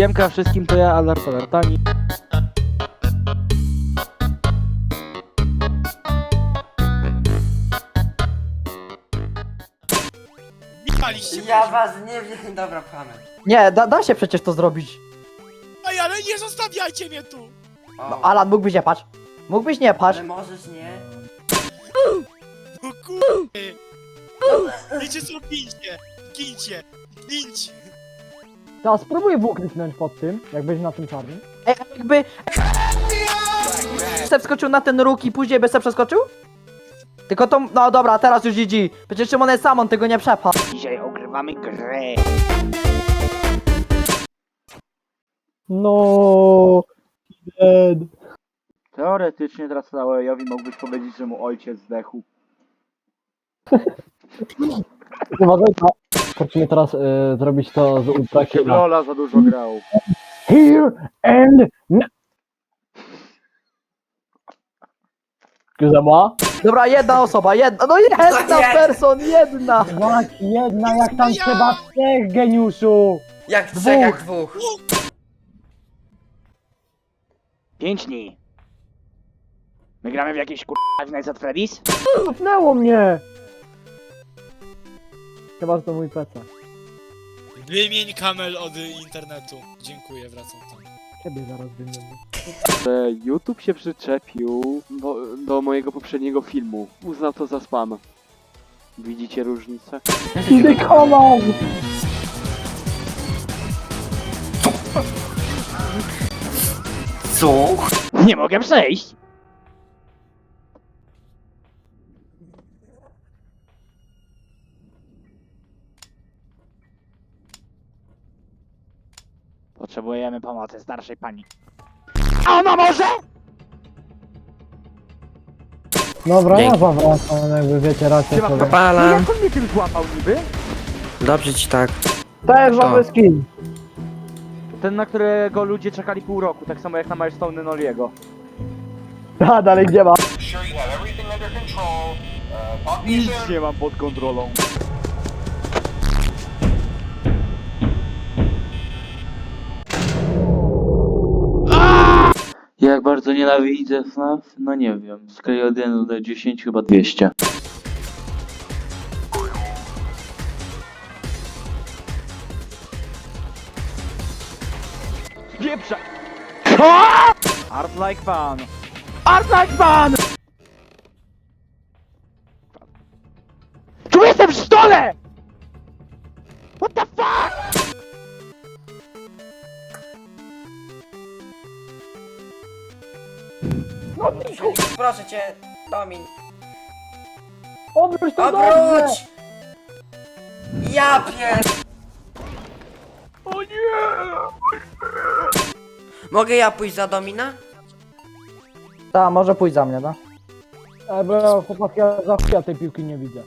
Siemka wszystkim, to ja Alert Alertani. Nie paliście Ja mnie. was nie wiem, dobra, pchamy. Nie, da, da się przecież to zrobić. Ej, ale nie zostawiajcie mnie tu! O, No, Alan, mógłbyś nie patrz. Mógłbyś nie patrz. ale możesz nie. No kurde! Wiecie co, gincie! Gincie! Gincie! Teraz spróbuj W kliknąć pod tym, jak będzie na tym czarnym. Ej, a jakby... Se wskoczył na ten róg i później by se przeskoczył? Tylko to... No dobra, teraz już GG. Przecież Szymon jest sam, on tego nie przepcha. Dzisiaj ogrywamy grę. No. Dead. Teoretycznie teraz Lawejowi mógłbyś powiedzieć, że mu ojciec zdechł. Uważaj. Musimy teraz y, zrobić to z w killa. Lola za dużo grał. Here and now. Kuzema? Dobra, jedna osoba, jedna, no jedna nie. person, jedna! Jak jedna, jak tam Ja. trzeba trzech geniuszu! Jak trzech, jak dwóch. Pięć dni. My gramy w jakieś kur... Five Nights at Freddy's? Cofnęło mnie! Chyba, że to mój PC. Wymień kamel od internetu. Dziękuję, wracam tam. Ciebie zaraz wymienię. że YouTube się przyczepił do, do mojego poprzedniego filmu. Uznał to za spam. Widzicie różnicę? Idę komą! Co? Nie mogę przejść! Potrzebujemy pomocy starszej pani. A ona może? Dobra, ja Dzięki. zawracam, jakby wiecie, raczej sobie. No jak on mnie tym złapał niby? Dobrze ci tak. Też mamy skin. Ten, na którego ludzie czekali pół roku, tak samo jak na Milestone Noliego. A, dalej nie ma. Nic nie mam pod kontrolą. Bardzo nienawidzę FNAF? No nie wiem. Skali od 1 do 10 chyba 200. Pieprza! Art like fun! Art like fun! Tu jestem w stole! What the fuck? Proszę cię, Domin. Obróć to dobrze! Obróć! Ja pier... O nie! Mogę ja pójść za Domina? Ta, może pójść za mnie, no. E, bo ja chłopaki, ja za chuja tej piłki nie widzę.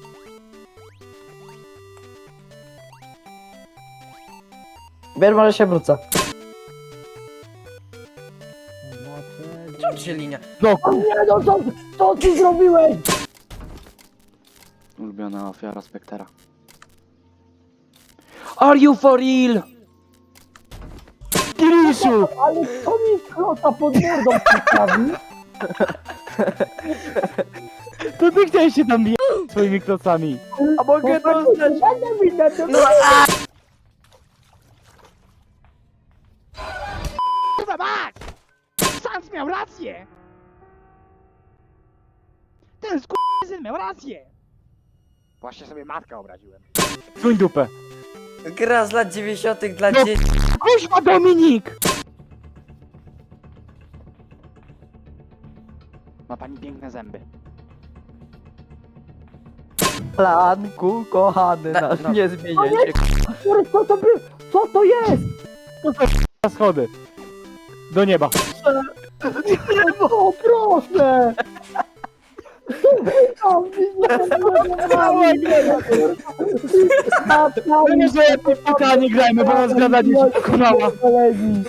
Wiesz, może się wrócę. Się linia? No Nie no, co, co ty zrobiłeś? Ulubiona ofiara Spektera. Are you for real? Kiriszu! Ale co mi klota pod mordą postawi? To ty chciałeś się tam bijać swoimi klocami. A mogę dostać... Będę widać, No a! Kurwa mać! Sans miał rację! Ten skurwysyn miał rację! Właśnie sobie matkę obraziłem. Suń dupę. Gra z lat 90 dla No. dzieci. Kuźwa Dominik! Ma pani piękne zęby. Planku, kochany Da- nasz, no. nie zmieniaj się. Kurde, co to by... Co to jest? Na schody. Do nieba. O, proszę! Tam, No nie, że ja pytania nie grajmy, bo nas gada dokonała. kolegi.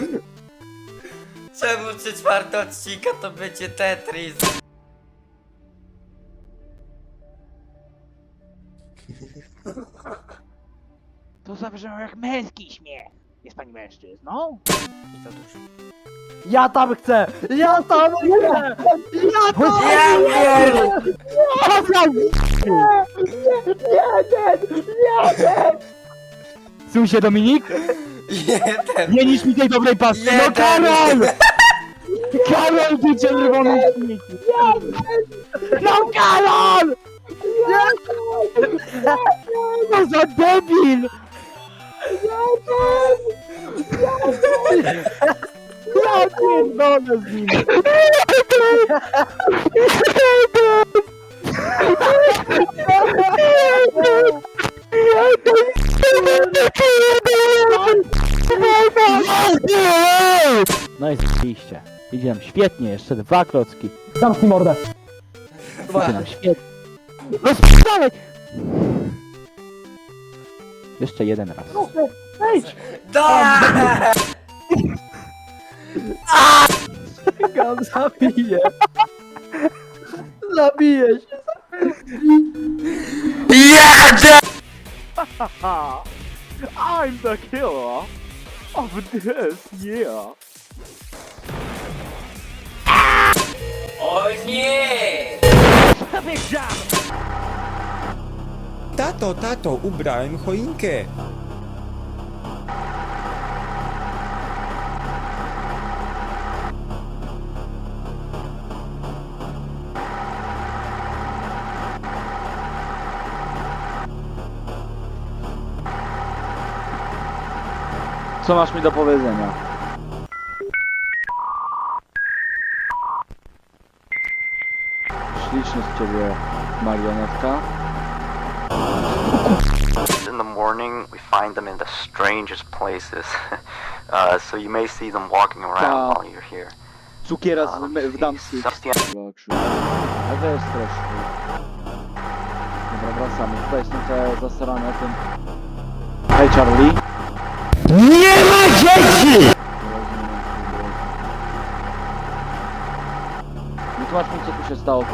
Czemu trzy czwarte odcinka to będzie Tetris? To zabrzmiał jak męski śmiech. Jest pani mężczyzną? Za dużo. Ja tam chcę! Ja tam chcę! Ja tam Ja pier... Suń się Dominik? Jeden. Nie niż mi tej dobrej pasy. No Jeden. Karol! Karol, ty czerwony śmieci! No Karol! No za debil! Ja pierdolę z nim! No i zajebiście. Idzie nam świetnie, jeszcze dwa klocki. Zamknij mordę. Idzie nam świetnie. No! Jeszcze jeden raz. Da! Go zabiję! Zabiję się! Jadę! I'm the killer of this year. O nie! Tato, tato, ubrałem choinkę. Co masz mi do powiedzenia? Śliczny z ciebie marionetka. In the morning, we find them in the strangest places. uh, so you may see them walking around while you're here. Cukiera z, Um, w. Sebastian- A to jest straszne. Dobra, wracamy. Tutaj jestem te zasrane tym... Hej Charlie. Wytłumacz mi co tu się stało.